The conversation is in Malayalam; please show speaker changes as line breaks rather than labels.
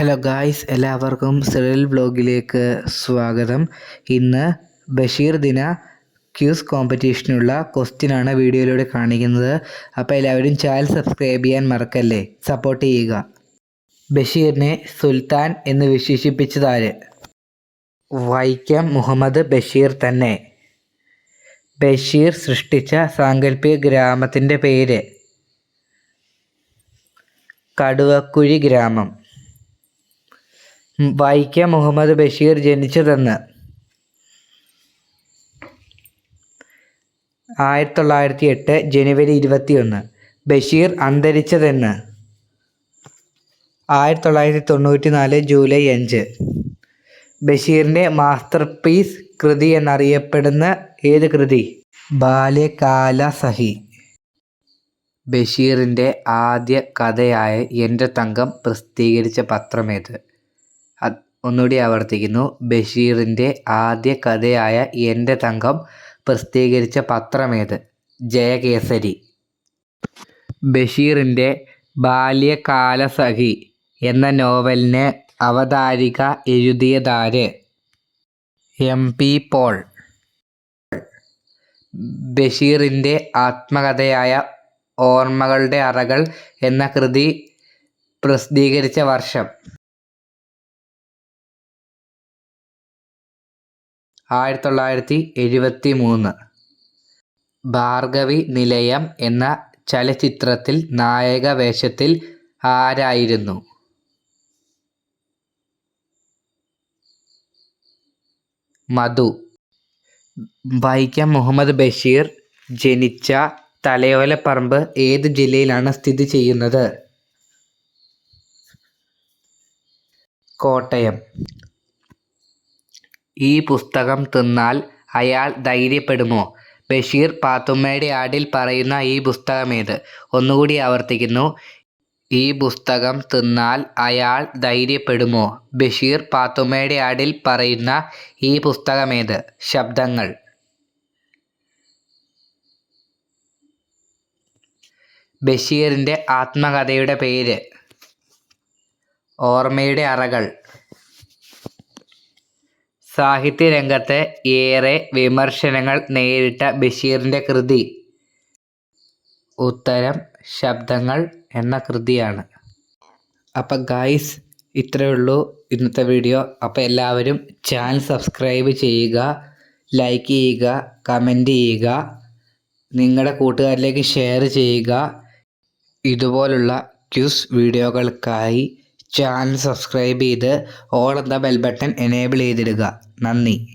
ഹലോ ഗായ്സ് എല്ലാവർക്കും സിറിൽ വ്ലോഗിലേക്ക് സ്വാഗതം. ഇന്ന് ബഷീർ ദിന ക്യൂസ് കോമ്പറ്റീഷനുള്ള ക്വസ്റ്റ്യനാണ് വീഡിയോയിലൂടെ കാണിക്കുന്നത്. അപ്പോൾ എല്ലാവരും ചാനൽ സബ്സ്ക്രൈബ് ചെയ്യാൻ മറക്കല്ലേ? സപ്പോർട്ട് ചെയ്യുക. ബഷീറിനെ സുൽത്താൻ എന്ന് വിശേഷിപ്പിച്ചതാര് വൈക്കം മുഹമ്മദ് ബഷീർ തന്നെ. ബഷീർ സൃഷ്ടിച്ച സാങ്കല്പിക ഗ്രാമത്തിന്റെ പേര് കടുവക്കുഴി ഗ്രാമം. വൈക്കം മുഹമ്മദ് ബഷീർ ജനിച്ചതെന്ന്. ആയിരത്തി തൊള്ളായിരത്തി എട്ട് ജനുവരി ഇരുപത്തിയൊന്ന്. ബഷീർ അന്തരിച്ചതെന്ന്. ആയിരത്തി തൊള്ളായിരത്തി തൊണ്ണൂറ്റി നാല് ജൂലൈ അഞ്ച്. ബഷീറിന്റെ മാസ്റ്റർ പീസ് കൃതി എന്നറിയപ്പെടുന്ന ഏത് കൃതി? ബാല്യകാല സഹി. ബഷീറിന്റെ ആദ്യ കഥയായ എന്റെ തങ്കം പ്രസിദ്ധീകരിച്ച പത്രമേത്? ഒന്നുകൂടി ആവർത്തിക്കുന്നു. ബഷീറിന്റെ ആദ്യ കഥയായ എന്റെ തങ്കം പ്രസിദ്ധീകരിച്ച പത്രമേത് ജയകേസരി. ബഷീറിന്റെ ബാല്യകാലസഖി എന്ന നോവലിനെ അവതാരിക എഴുതിയതാര്? എം. പി. പോൾ. ബഷീറിന്റെ ആത്മകഥയായ ഓർമ്മകളുടെ അറകൾ എന്ന കൃതി പ്രസിദ്ധീകരിച്ച വർഷം. ആയിരത്തി തൊള്ളായിരത്തി എഴുപത്തി മൂന്ന് ഭാർഗവി നിലയം എന്ന ചലച്ചിത്രത്തിൽ നായക വേഷത്തിൽ ആരായിരുന്നു? മധു. വൈക്കം മുഹമ്മദ് ബഷീർ ജനിച്ച തലയോലപ്പറമ്പ് ഏത് ജില്ലയിലാണ് സ്ഥിതി ചെയ്യുന്നത്? കോട്ടയം. ഈ പുസ്തകം തിന്നാൽ അയാൾ ധൈര്യപ്പെടുമോ? ബഷീർ പാത്തുമ്മയുടെ ആടിൽ പറയുന്ന ഈ പുസ്തകമേത്? ഒന്നുകൂടി ആവർത്തിക്കുന്നു. ഈ പുസ്തകം തിന്നാൽ അയാൾ ധൈര്യപ്പെടുമോ? ബഷീർ പാത്തുമ്മയുടെ ആടിൽ പറയുന്ന ഈ പുസ്തകമേത്? ശബ്ദങ്ങൾ. ബഷീറിന്റെ ആത്മകഥയുടെ പേര്. ഓർമ്മയുടെ അറകൾ. സാഹിത്യരംഗത്ത് ഏറെ വിമർശനങ്ങൾ നേരിട്ട ബഷീറിന്റെ കൃതി. ഉത്തരം ശബ്ദങ്ങൾ എന്ന കൃതിയാണ്. അപ്പം ഗായ്സ് ഇത്രയേ ഉള്ളൂ ഇന്നത്തെ വീഡിയോ അപ്പോൾ എല്ലാവരും ചാനൽ സബ്സ്ക്രൈബ് ചെയ്യുക ലൈക്ക് ചെയ്യുക കമന്റ് ചെയ്യുക നിങ്ങളുടെ കൂട്ടുകാരിലേക്ക് ഷെയർ ചെയ്യുക. ഇതുപോലുള്ള ക്യൂസ് വീഡിയോകൾക്കായി ചാനൽ സബ്സ്ക്രൈബ് ചെയ്ത് ഓൾ എന്ന ബെൽ ബട്ടൺ എനേബിൾ ചെയ്തിടുക. നന്ദി.